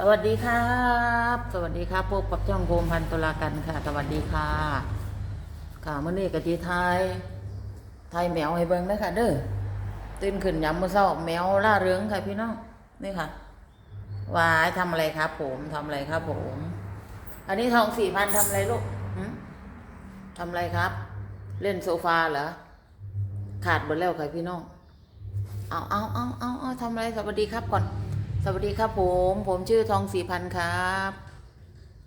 สวัสดีครับ สวัสดีครับพบกับช่องโคมพันตุลากันค่ะ สวัสดีค่ะค่ะเมื่อนี้กะจีไทยไทยแมวให้เบิ่งเลยค่ะ เด้อตื่นขึ้นยามมื้อเช้าแมวล่าเริงค่ะพี่น้องนี่ค่ะวายทำอะไรครับ ผมทำอะไรครับ ผม อันนี้ทองสี่พันทำอะไรลูกทำอะไรครับ เล่นโซฟาเหรอขาดหมดแล้วค่ะพี่น้องเอาเอาเอาเอาเอาทำอะไรสวัสดีครับก่อน สวัสดีครับผม ผมชื่อทองสี่พันครับ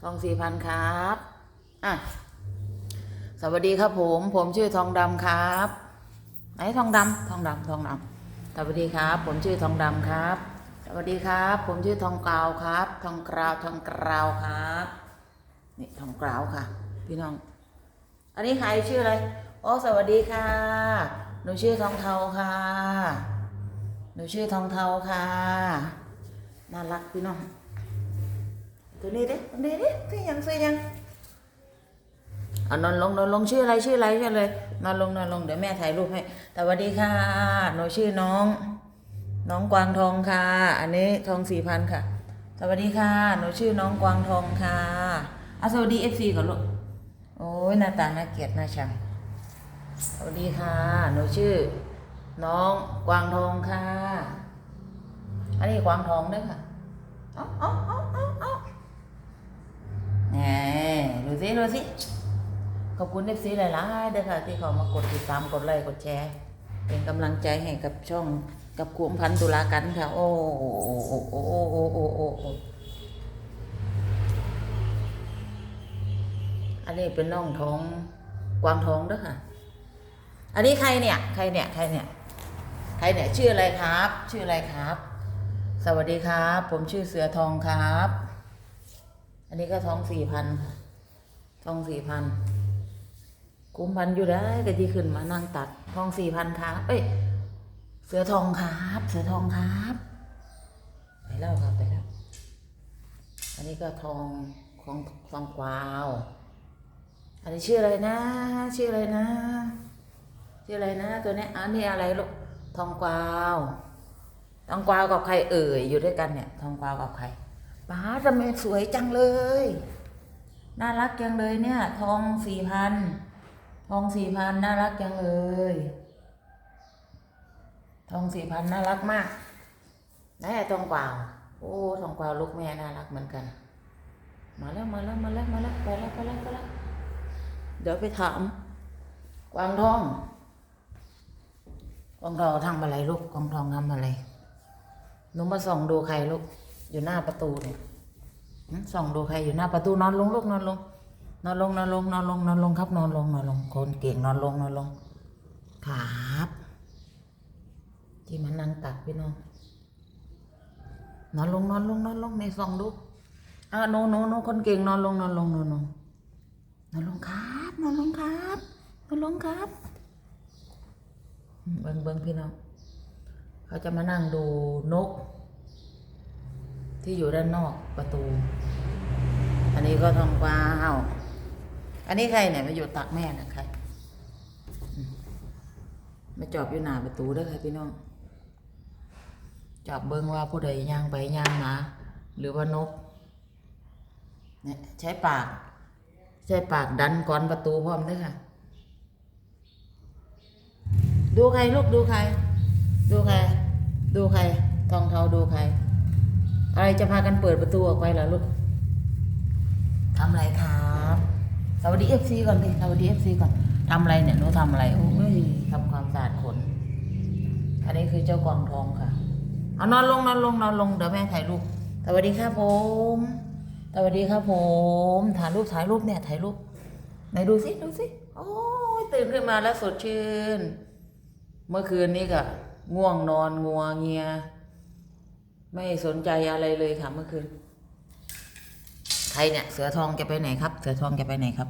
ทองสี่พันครับอะสวัสดีครับผม ผมชื่อทองดำครับไหนทองดำทองดำทองดำสวัสดีครับ ผมชื่อทองดำครับ สวัสดีครับ ผมชื่อทองกราวครับ ทองกราวทองกราวครับนี่ทองกราวค่ะ พี่น้อง อันนี้ใครชื่ออะไรโอ้สวัสดีค่ะ หนูชื่อทองเทาค่ะ หนูชื่อทองเทาค่ะ น่ารักพี่น้องตัวนี้ดิตัวนี้ดิตัวยังตัวยังเอานอนลงนอนลงชื่ออะไรชื่ออะไรชื่ออะไรนอนลงนอนลงเดี๋ยวแม่ถ่ายรูปให้สวัสดีค่ะหนูชื่อน้อง น้องกวางทองค่ะ อันนี้ทองสี่พันค่ะ สวัสดีค่ะหนูชื่อน้องกวางทองค่ะอะสวัสดีเอฟซีก่อนลูกโอ้ยหน้าตาน่าเกลียดน่าชังสวัสดีค่ะหนูชื่อ น้องกวางทองค่ะ อันนี้กวางทองด้วยค่ะเอาเอาเอาเอาเอาแหน่ดูสิดูสิขอบคุณเอฟซีหลายๆเด้อค่ะ ที่เขามากดติดตามกดไลค์กดแชร์ เป็นกำลังใจให้กับช่องกับคุมพันตุลากันค่ะ โอ้โอ้โอ้โอ้โอ้โอ้โอ้โอ้โอ้อันนี้เป็นน้องท้องกวางทองเด้วยค่ะ อันนี้ใครเนี่ย ใครเนี่ย ใครเนี่ย ใครเนี่ย ชื่ออะไรครับ ชื่ออะไรครับ สวัสดีครับ ผมชื่อเสือทองครับ อันนี้ก็ทองสี่พันทองสี่พันคุ้มพันอยู่ได้แต่ที่ขึ้นมานั่งตัดทองสี่พันครับ เอ้ยเสือทองครับ เสือทองครับ ไปแล้วครับไปแล้วอันนี้ก็ทองของทองกวาว อันนี้ชื่ออะไรนะ ชื่ออะไรนะ ชื่ออะไรนะ ตัวเนี้ยอันนี้อะไรลูกทองกวาว ทองกวาวกับใครเอ่ยอยู่ด้วยกันเนี่ยทองกวาวกับใครป้าทำไมสวยจังเลย น่ารักจังเลยเนี่ย ทองสี่พันทองสี่พันน่ารักจังเลย ทองสี่พันน่ารักมากไหนอะทองกวาวโอ้ทองกวาวลูกแม่น่ารักเหมือนกัน มาแล้วมาแล้วมาแล้วมาแล้วไปแล้วไปแล้วไปแล้วเดี๋ยวไปถามกวางทองกวางทองทำอะไรลูกกวางทองทำอะไร หนูมาส่องดูใครลูก อยู่หน้าประตูเนี่ยหึส่องดูใครอยู่หน้าประตูนอนลงลูกนอนลง นอนลงนอนลงนอนลงนอนลงครับนอนลงนอนลงคนเก่งนอนลงนอนลงครับที่มันนั่งตักพี่น้องนอนลงนอนลงนอนลงในส่องดูอ่าโนโนโนคนเก่งนอนลงนอนลงนอนลงนอนลงครับนอนลงครับนอนลงครับเบิ้งเบิ้งพี่น้อง เขาจะมานั่งดูนก ที่อยู่ด้านนอกประตู อันนี้ก็ทองกวาวอันนี้ใครเนี่ยมาอยู่ตักแม่นะใครมาจอบอยู่หน้าประตูเด้วยค่ะพี่น้องจอบเบิ้งว่าผู้ใดย่างไปย่างมาหรือว่านกเนี่ยใช้ปาก ใช้ปากดันก่อนประตูพร้อมด้วยค่ะ ดูใครลูกดูใคร ดูใคร ดูใคร ทองเทาดูใคร อะไรจะพากันเปิดประตูออกไปเหรอลูกทำอะไรครับสวัสดีเอฟซีก่อนดิสวัสดีเอฟซีก่อนทำอะไรเนี่ยหนูทำอะไรโอ้ยทำความสะอาดขน อันนี้คือเจ้ากวางทองค่ะ เอานอนลงนอนลงนอนลงเดี๋ยวแม่ถ่ายรูปสวัสดีครับผมสวัสดีครับผมถ่ายรูปถ่ายรูปเนี่ยถ่ายรูปไหนดูสิดูสิโอ้ยตื่นขึ้นมาแล้วสดชื่น เมื่อคืนนี้ก็ ง่วงนอนงัวเงีย ไม่สนใจอะไรเลยค่ะเมื่อคืนใครเนี่ย เสือทองแกไปไหนครับ เสือทองแกไปไหนครับ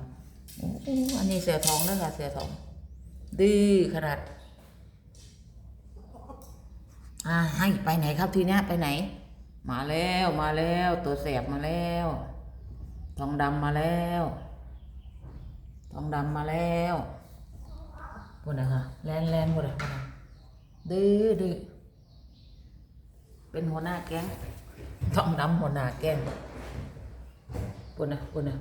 อันนี้เสือทองนะค่ะ เสือทอง ดื้อขนาดอ่าให้ไปไหนครับทีเนี้ยไปไหน มาแล้วมาแล้ว ตัวแสบมาแล้ว ทองดำมาแล้ว ทองดำมาแล้วพูดนะคะแลนแลนพูดนะพูดนะ ดื้อดื้อเป็นหัวหน้าแก๊งต้องน้ำหัวหน้าแกล้งปุ่นนะปุ่นนะ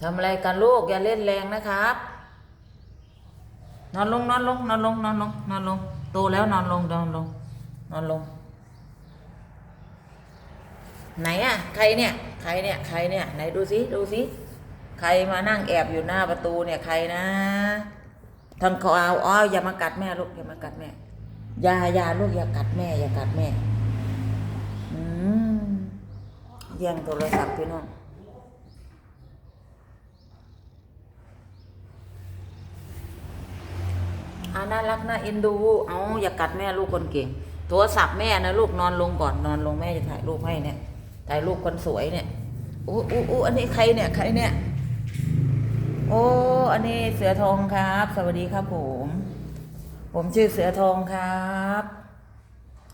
ทำอะไรกันลูกอย่าเล่นแรงนะครับ นอนลงนอนลงนอนลงนอนลงนอนลงโตแล้วนอนลงนอนลงนอนลง ไหนอะใครเนี่ย ใครเนี่ย ใครเนี่ย ไหนดูสิดูสิ ใครมานั่งแอบอยู่หน้าประตูเนี่ยใครนะทางเขาเอาอ้าวอย่ามากัดแม่ลูกอย่ามากัดแม่อย่าอย่าลูกอย่ากัดแม่ อย่ากัดแม่อืมแย่งโทรศัพท์พี่น้องอาน่ารักน่าเอ็นดู เอาอย่ากัดแม่ลูกคนเก่ง โทรศัพท์แม่นะลูกนอนลงก่อนนอนลงแม่จะถ่ายรูปให้เนี่ย ถ่ายรูปคนสวยเนี่ยอู้อู้อู้อันนี้ใครเนี่ยใครเนี่ย โอ้ อันนี้เสือทองครับ สวัสดีครับผม ผมชื่อเสือทองครับ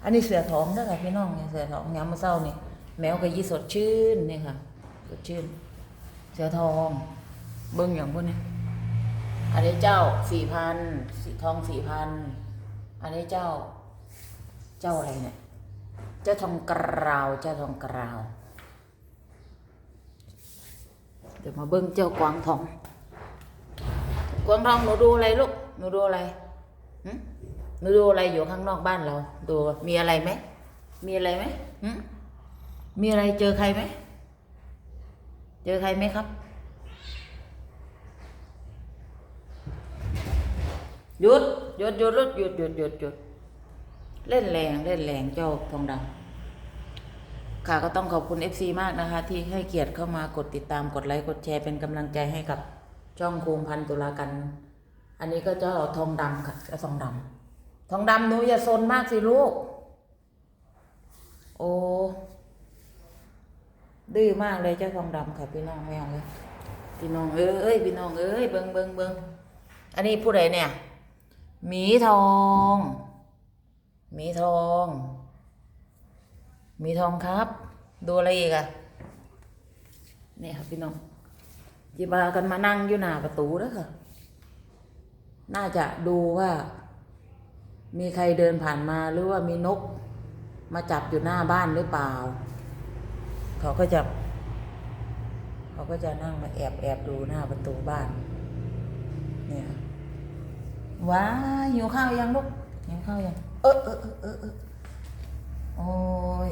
อันนี้เสือทองเด้อค่ะพี่น้องเนี่ยเสือทองยามมื้อเช้านี่แมวก็ยี่สดชื่นนี่ค่ะสดชื่น เสือทอง เบิ้งอย่างพวกนี้อันนี้เจ้าสี่พันสีทองสี่พันอันนี้เจ้า เจ้าอะไรเนี่ย เจ้าทองกราว เจ้าทองกราว เดี๋ยวมาเบิ้งเจ้ากวางทอง กวางทองหนูดูอะไรลูกหนูดูอะไรหนูดูอะไรอยู่ข้างนอกบ้านเรา ดูมีอะไรไหมมีอะไรไหมมีอะไรเจอใครไหมเจอใครไหมครับหยุดหยุดหยุดหยุดหยุดหยุดหยุดหยุดเล่นแรงเล่นแรงเจ้าทองดำค่ะก็ต้องขอบคุณ FC มากนะคะ ที่ให้เกียรติเข้ามากดติดตามกดไลค์กดแชร์เป็นกำลังใจให้กับ ช่องโคมพันตุลากัน อันนี้ก็เจ้าทองดำค่ะจ้าทองดำทองดำหนูอย่าซนมากสิลูก โอ้ดื้อมากเลยเจ้าทองดำค่ะพี่น้องแมวเลยพี่น้องเอ้ยพี่น้องเอ้ยเบิงเบิงเบิงอันนี้ผู้ใดเนี่ยหมีทองหมีทองหมีทองครับ ดูอะไรอีกอะเนี่ยครับพี่น้อง จีบากันมานั่งอยู่หน้าประตูแล้วค่ะ น่าจะดูว่า มีใครเดินผ่านมาหรือว่ามีนก มาจับอยู่หน้าบ้านหรือเปล่า เขาก็จะ เขาก็จะนั่งมาแอบแอบดูหน้าประตูบ้าน เนี่ยว้าหิวข้าวยังลูกหิวข้าวยัง เออเออเออเออโอ้ย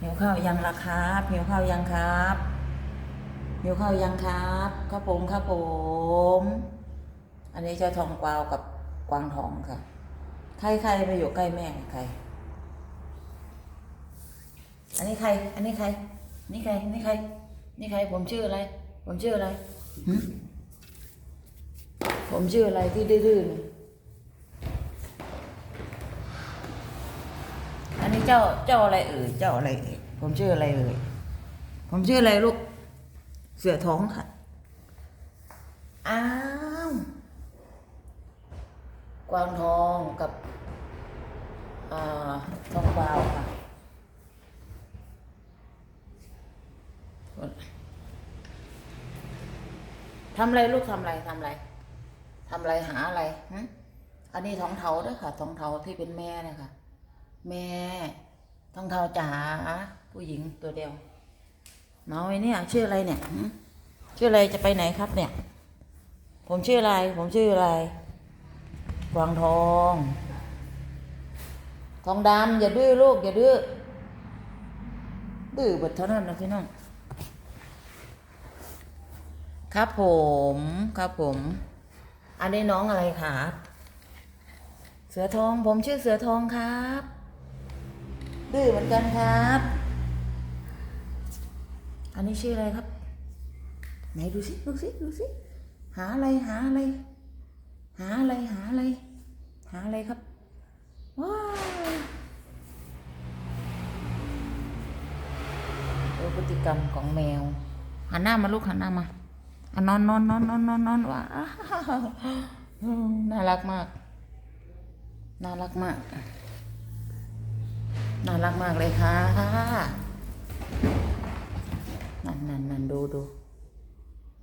หิวข้าวยังล่ะครับหิวข้าวยังครับ หิวข้าวยังครับครับผมครับผม อันนี้เจ้าทองกวาวกับกวางทองค่ะ ใครใครไปอยู่ใกล้แม่ใคร อันนี้ใคร อันนี้ใคร นี่ใคร นี่ใคร นี่ใคร ผมชื่ออะไร ผมชื่ออะไร ผมชื่ออะไรที่ดื้อๆนี่อันนี้เจ้า เจ้าอะไรเอ่ย เจ้าอะไรเอ่ย ผมชื่ออะไรเอ่ย ผมชื่ออะไรลูก เสือท้องค่ะ อ้าว กวางทองกับอ่าทองกวาวค่ะ ทำอะไรลูกทำอะไรทำอะไรทำอะไรหาอะไรหึอันนี้ทองเทาด้วยค่ะทองเทาที่เป็นแม่เนะคะแม่ทองเทาจ๋าผู้หญิงตัวเดียว น้อยเนี่ยชื่ออะไรเนี่ยชื่ออะไรจะไปไหนครับเนี่ย ผมชื่ออะไร ผมชื่ออะไรกวางทอง ทองดำอย่าดื้อลูกอย่าดื้อดื้อบัดเท่านั้นนะพี่น้องครับผมครับผม อันนี้น้องอะไรครับ เสือทองผมชื่อเสือทองครับ ดื้อเหมือนกันครับ อันนี้ชื่ออะไรครับ ไหนดูสิดูสิดูสิหาอะไรหาอะไร หาอะไรหาอะไร หาอะไรครับว้าวพฤติกรรมของแมวหันหน้ามาลูกหันหน้ามาอะนอนนอนนอนนอนนอนนอนว้าน่ารักมาก น่ารักมาก น่ารักมากเลยค่ะ นั่นนั่นนั่นดูดู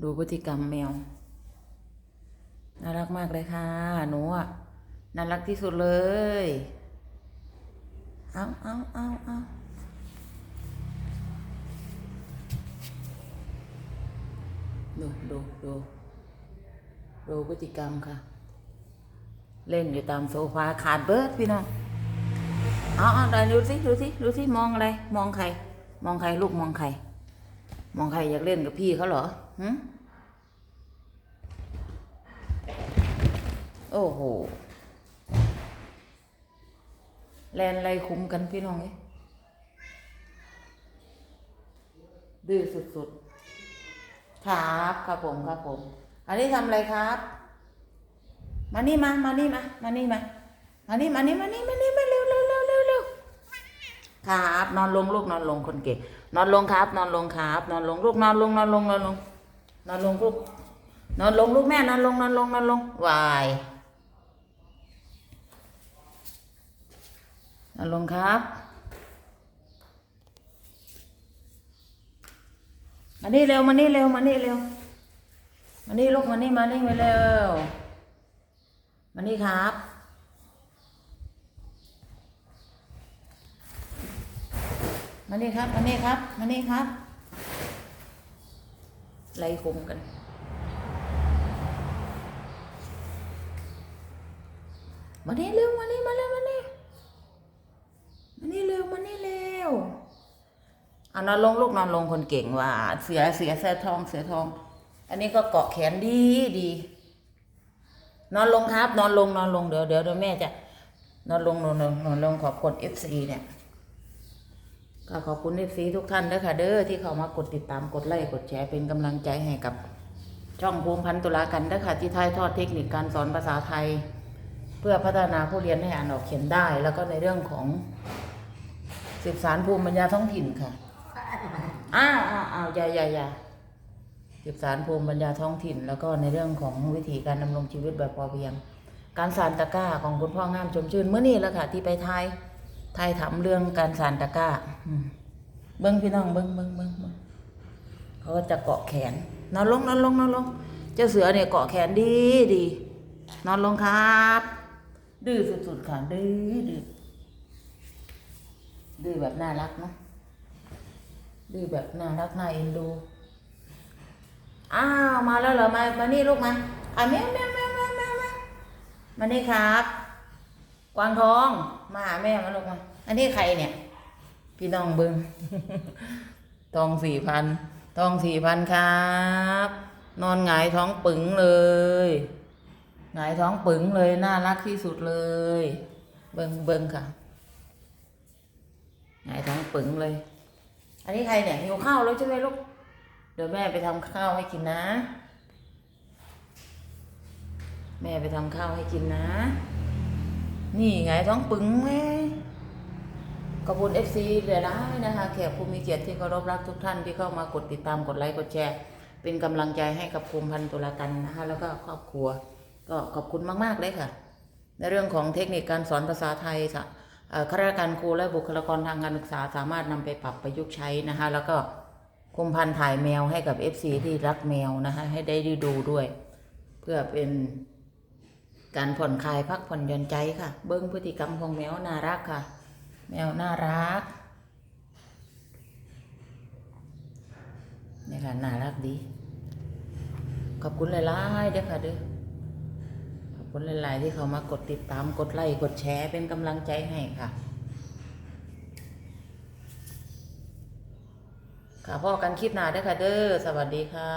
ดูพฤติกรรมแมว น่ารักมากเลยค่ะ หนูอะ น่ารักที่สุดเลย เอาเอาเอาเอาดูดูดูดูพฤติกรรมค่ะ เล่นอยู่ตามโซฟาขาดเบิร์ดพี่น้องเอาเอาเดี๋ยวดูสิดูสิดูสิมองอะไร มองใคร มองใคร ลูกมองใคร มองใครอยากเล่นกับพี่เขาเหรอหึโอ้โห แลนไรคุ้มกันพี่น้องเอ้ยดื้อสุดๆ ครับครับผมครับผม อันนี้ทำอะไรครับ มานี่มา มานี่มา มานี่มา มานี่มานี่มานี่มานี่มาเร็วเร็วเร็วเร็วเร็ว ครับ นอนลงลูกนอนลงคนเก่งนอนลงครับ นอนลงครับ นอนลงลูกนอนลงนอนลงนอนลงนอนลงลูกนอนลงลูกแม่นอนลงนอนลงนอนลงวายนอนลงครับมานี่เร็วมานี่เร็วมานี่เร็วมานี่ลูกมานี่มานี่มาเร็วมานี่ครับ มานี่ครับ มานี่ครับ มานี่ครับ ไล่คุมกัน มานี่เร็ว มานี่มาเร็วมานี่มานี่เร็ว มานี่เร็วอานอนลงลูกนอนลงคนเก่งว่า เสือเสือเสือทองเสือทอง อันนี้ก็เกาะแขนดีดี นอนลงครับ นอนลงนอนลงเดี๋ยวเดี๋ยวเดี๋ยวแม่จะ นอนลงนอนลงนอนลงขอบคุณเอฟซีเนี่ย ก็ขอบคุณเอฟซีทุกท่านด้วยค่ะ เด้อที่เข้ามากดติดตามกดไลค์กดแชร์เป็นกำลังใจให้กับช่องภูมิพันธ์ตุลากันด้วยค่ะ ที่ถ่ายทอดเทคนิคการสอนภาษาไทย เพื่อพัฒนาผู้เรียนให้อ่านออกเขียนได้ แล้วก็ในเรื่องของสืบสารภูมิปัญญาท้องถิ่นค่ะอ้าวอ้าวอ้าวอย่าอย่าอย่าสืบสารภูมิปัญญาท้องถิ่น แล้วก็ในเรื่องของวิธีการดำรงชีวิตแบบพอเพียง การสานตะกร้าของคุณพ่องามชมชื่นเมื่อนี้แหล้วค่ะ ที่ไปไทย ไทยถามเรื่องการสานตะก้าเบิ้งพี่น้องเบิ้งเบิ้งเบิ้งเบิ้งเขาก็จะเกาะแขน นอนลงนอนลงนอนลง เจ้าเสือเนี่ยเกาะแขนดีดีนอนลงครับ ดื้อสุดๆค่ะดื้อดื้อดื้อแบบน่ารักเนาะดื้อแบบน่ารักน่าเอ็นดูอ้าวมาแล้วเหรอมามานี่ลูกมาอะแมวแมวแมวแมวแมวแมวมานี่ครับ กวางทอง มาหาแม่มาลูกมา อันนี้ใครเนี่ย พี่น้องเบิงทองสี่พันทองสี่พันครับ นอนหงายท้องปึ๋งเลยหงายท้องปึ๋งเลยน่ารักที่สุดเลย เบิงเบิงค่ะหงายท้องปึ๋งเลย อันนี้ใครเนี่ยหิวข้าวแล้วใช่ไหมลูกเดี๋ยวแม่ไปทำข้าวให้กินนะ แม่ไปทำข้าวให้กินนะ นี่ไงท้องปึงแม่ขอบคุณเอฟซีเหลือร้ายนะคะแขกผู้มีเกียรติที่เคารพรักทุกท่านที่เข้ามากดติดตามกดไลค์กดแชร์ เป็นกำลังใจให้กับภูมิพันธ์ตุลากันนะคะแล้วก็ครอบครัว ก็ขอบคุณมาก ๆ เลยค่ะ ในเรื่องของเทคนิคการสอนภาษาไทยค่ะข้าราชการครูและบุคลากรทางการศึกษาสามารถนำไปปรับประยุกต์ใช้นะคะแล้วก็คุมพันธ์ถ่ายแมวให้กับ FC ที่รักแมวนะคะให้ได้ดูด้วย เพื่อเป็น การผ่อนคลายพักผ่อนหย่อนใจค่ะ เบิ้งพฤติกรรมของแมวน่ารักค่ะ แมวน่ารักนี่ค่ะน่ารักดี ขอบคุณหลายๆเด้อค่ะเด้อขอบคุณหลายๆที่เขามากดติดตามกดไลค์กดแชร์เป็นกำลังใจให้ค่ะค่ะพ่อกันคลิปหน้าเด้อค่ะเด้อสวัสดีค่ะ